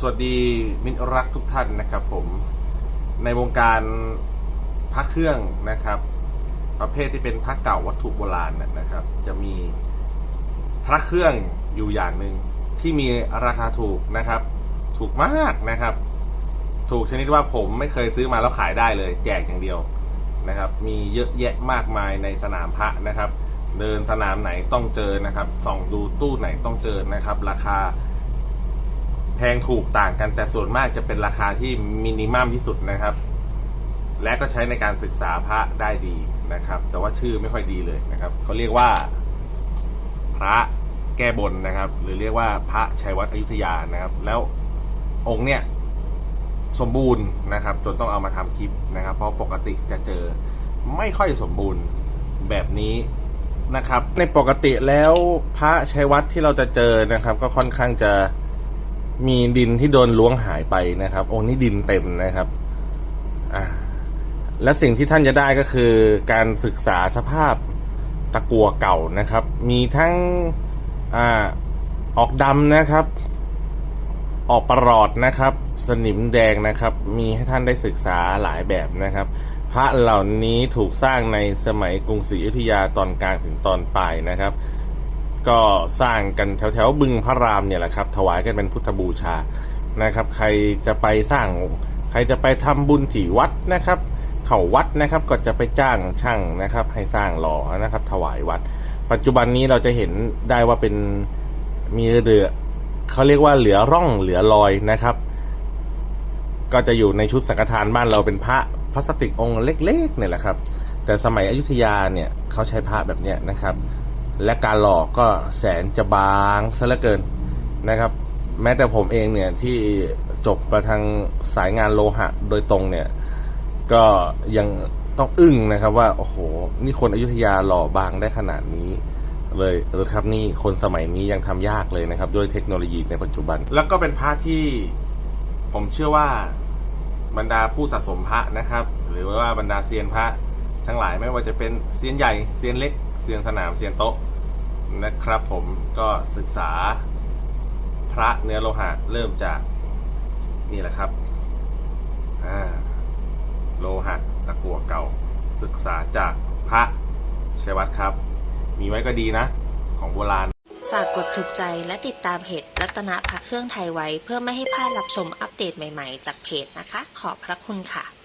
สวัสดีมิตรรักทุกท่านนะครับผมในวงการพระเครื่องนะครับ ประเภทที่เป็นพระเก่าวัตถุโบราณนนะครับ จะมีพระเครื่องอยู่อย่างหนึ่งที่มีราคาถูกนะครับ ถูกมากนะครับ ถูกชนิดว่าผมไม่เคยซื้อมาแล้วขายได้เลย แจกอย่างเดียวนะครับ มีเยอะแยะมากมายในสนามพระนะครับ เดินสนามไหนต้องเจอนะครับส่องดูตู้ไหนต้องเจอนะครับ ราคา แพงถูกต่างกันแต่ส่วนมากจะเป็นราคาที่มินิมัมที่สุดนะครับ และก็ใช้ในการศึกษาพระได้ดีนะครับ แต่ว่าชื่อไม่ค่อยดีเลยนะครับเขาเรียกว่า พระแก้บนนะครับ หรือเรียกว่าพระชัยวัดอยุธยานะครับ แล้วองค์เนี่ยสมบูรณ์นะครับ จนต้องเอามาทำคลิปนะครับ เพราะปกติจะเจอไม่ค่อยสมบูรณ์แบบนี้นะครับ ในปกติแล้วพระชัยวัดที่เราจะเจอนะครับ ก็ค่อนข้างจะ มีดินที่โดนล้วงหายไปนะครับ องค์นี้ดินเต็มนะครับอ่าและสิ่งที่ท่านจะได้ก็คือการศึกษาสภาพตะกัวเก่านะครับ มีทั้งอ่าออกดำนะครับ ออกประหลอดนะครับ สนิมแดงนะครับ มีให้ท่านได้ศึกษาหลายแบบนะครับ พระเหล่านี้ถูกสร้างในสมัยกรุงศรีอยุธยาตอนกลางถึงตอนปลายนะครับ ก็สร้างกันแถวแถวๆบึงพระรามเนี่ยแหละครับ ถวายกันเป็นพุทธบูชานะครับ ใครจะไปสร้าง ใครจะไปทำบุญที่วัดนะครับ เข้าวัดนะครับก็จะไปจ้างช่างนะครับ ให้สร้างหล่อนะครับ ถวายวัด ปัจจุบันนี้เราจะเห็นได้ว่าเป็นมีเหลือเขาเรียกว่าเหลือร่องเหลือรอยนะครับ ก็จะอยู่ในชุดสังฆทานบ้านเราเป็นพระพลาสติกองค์เล็กๆเนี่ยแหละครับ แต่สมัยอยุธยาเนี่ยเขาใช้พระแบบเนี้ยนะครับ และการหลอกก็แสนจะบางซะเหลือเกินนะครับ แม้แต่ผมเองเนี่ยที่จบมาทางสายงานโลหะโดยตรงเนี่ย ก็ยังต้องอึ้งนะครับว่า โอ้โห นี่คนอยุธยาหล่อบางได้ขนาดนี้เลยหรือครับนี่คนสมัยนี้ยังทำยากเลยนะครับ ด้วยเทคโนโลยีในปัจจุบัน แล้วก็เป็นพระที่ผมเชื่อว่าบรรดาผู้สะสมพระนะครับ หรือว่าบรรดาเซียนพระทั้งหลายไม่ว่าจะเป็นเซียนใหญ่เซียนเล็ก ซียนสนามเซียนโต๊ะนะครับผมก็ศึกษาพระเนื้อโลหะเริ่มจากนี่แหละครับโลหะตะกั่วเก่า ศึกษาจากพระชัยวัดครับ มีไว้ก็ดีนะ ของโบราณ ฝากกดถูกใจและติดตามเพจรัตนพักเครื่องไทยไว้ เพื่อไม่ให้พลาดรับชมอัปเดตใหม่ๆ จากเพจนะคะ ขอบพระคุณค่ะ